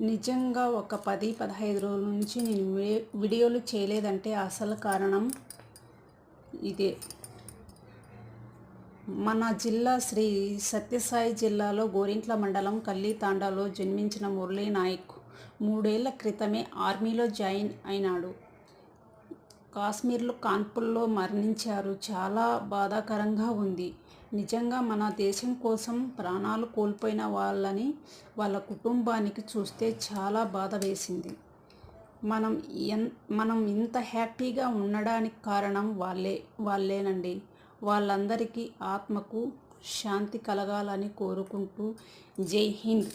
నిజంగా ఒక పది పదహైదు రోజుల నుంచి నేను వీడియోలు చేయలేదంటే అసలు కారణం ఇదే. మన జిల్లా శ్రీ సత్యసాయి జిల్లాలో గోరింట్ల మండలం కల్లితాండాలో జన్మించిన మురళీ నాయక్ మూడేళ్ళ క్రితమే ఆర్మీలో జాయిన్ అయినాడు. కాశ్మీర్లో కాన్పుల్లో మరణించారు. చాలా బాధాకరంగా ఉంది. నిజంగా మన దేశం కోసం ప్రాణాలు కోల్పోయిన వాళ్ళని వాళ్ళ కుటుంబానికి చూస్తే చాలా బాధ వేసింది. మనం ఎన్ మనం ఇంత హ్యాపీగా ఉండడానికి కారణం వాళ్ళే వాళ్ళేనండి. వాళ్ళందరికీ ఆత్మకు శాంతి కలగాలని కోరుకుంటూ జై హింద్.